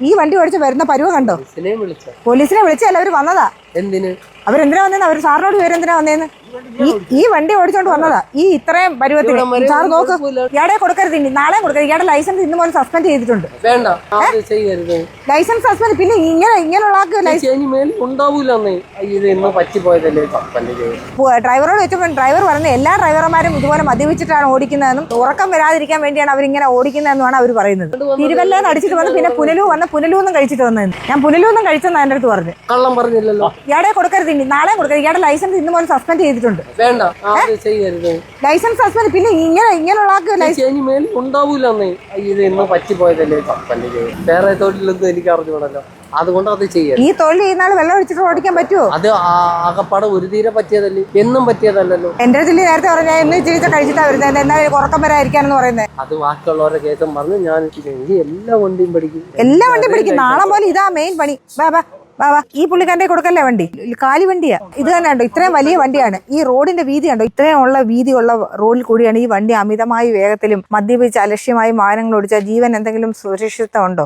ഈ വണ്ടി ഓടിച്ച് വരുന്ന പരുവ കണ്ടോ? പോലീസിനെ വിളിച്ചല്ല അവർ വന്നതാ. എന്തിന്? അവരെന്തിനാ വന്നേന്ന്? അവർ സാറിനോട് പേരെന്തിനാ വന്നേന്ന്? ഈ ഈ വണ്ടി ഓടിച്ചോണ്ട് വന്നതാ. ഈ ഇത്രയും പരുവത്തിന് ഇവിടെ സാർ നോക്ക്. ഇയാടെ കൊടുക്കരുത് ഇനി. നാളെ കൊടുക്കരുത്. ഇയാടെ ലൈസൻസ് ഇന്ന് മുതൽ സസ്പെൻഡ് ചെയ്തിട്ടുണ്ട്. വേണ്ട. ലൈസൻസ് സസ്പെൻഡ് പിന്നെ ഇങ്ങനെ ഇങ്ങനെയുള്ള ഡ്രൈവറോട് വെച്ചപ്പോൾ ഡ്രൈവർ പറഞ്ഞത് എല്ലാ ഡ്രൈവർമാരും ഇതുപോലെ മദ്യപിച്ചിട്ടാണ് ഓടിക്കുന്നതെന്നും ഉറക്കം വരാതിരിക്കാൻ വേണ്ടിയാണ് അവരിങ്ങനെ ഓടിക്കുന്നതെന്നാണ് അവർ പറയുന്നത്. തിരുവല്ലാന്ന് അടിച്ചിട്ട് വന്ന് പിന്നെ പുനലൂ വന്ന് പുനലൂന്നും കഴിച്ചിട്ട് വന്നതെന്ന്. ഞാൻ പുനലൂന്നും കഴിച്ചെന്ന് എന്റെ അടുത്ത് പറഞ്ഞു. കള്ളം പറഞ്ഞില്ലല്ലോ. ഇയാടെ കൊടുക്കരുത് ഇനി. നാളെ കൊടുക്കരുത്. ഇയാടെ ലൈസൻസ് ഇന്ന് മുതൽ സസ്പെൻഡ് ചെയ്തിട്ടുണ്ട്. വേണ്ട. അത് ചെയ്യരുത്. ലൈസൻസ് സസ്പെൻഡ് പിന്നെ ഇങ്ങനെ ഇങ്ങനെയുള്ള ആൾക്ക് ലൈസൻസ് ചേച്ചി മേൽ ഉണ്ടാവൂല അന്നേ ഇത് ഇന്ന് പറ്റിപ്പോയതല്ലേ വേറെ തൊഴിലൊന്നും എനിക്ക് അറിഞ്ഞൂടല്ലോ അതുകൊണ്ട് അത് ചെയ്യരുത്. ഈ തൊഴിൽ ചെയ്യുന്ന വെള്ളം ഒഴിച്ചിട്ട് ഓടിക്കാൻ പറ്റുമോ അത് ആകപ്പാടെ ഒരു തീരെ പറ്റിയതല്ലേ. എന്നും പറ്റിയതല്ലല്ലോ. എന്റെ ജില്ല നേരത്തെ പറഞ്ഞാൽ ഇന്ന് ഇച്ചിരി കഴിച്ചിട്ടാ വരുന്നത് എന്നാൽ ഉറക്കം വരാതിരിക്കാനെന്ന് പറയുന്നത് അത് ബാക്കിയുള്ളവരെ കേസം പറഞ്ഞ് ഞാൻ എല്ലാ വണ്ടിയും പഠിക്കും എല്ലാ വണ്ടിയും പിടിക്കും. നാളെ പോലെ ഇതാ മെയിൻ പണി. വാ വാ. വാ വാ. ഈ പുള്ളിക്കാരന്റെ കൊടുക്കല്ലേ വണ്ടി? കാലി വണ്ടിയാ. ഇത് തന്നെ ഉണ്ടോ ഇത്രയും വലിയ വണ്ടിയാണ്. ഈ റോഡിന്റെ വീതി ഉണ്ടോ ഇത്രയും ഉള്ള വീതിയുള്ള റോഡിൽ കൂടിയാണ് ഈ വണ്ടി അമിതമായി വേഗത്തിലും മദ്യപിച്ച് അലക്ഷ്യമായി വാഹനങ്ങൾ ഓടിച്ചാൽ ജീവൻ എന്തെങ്കിലും സുരക്ഷിതത്വം ഉണ്ടോ?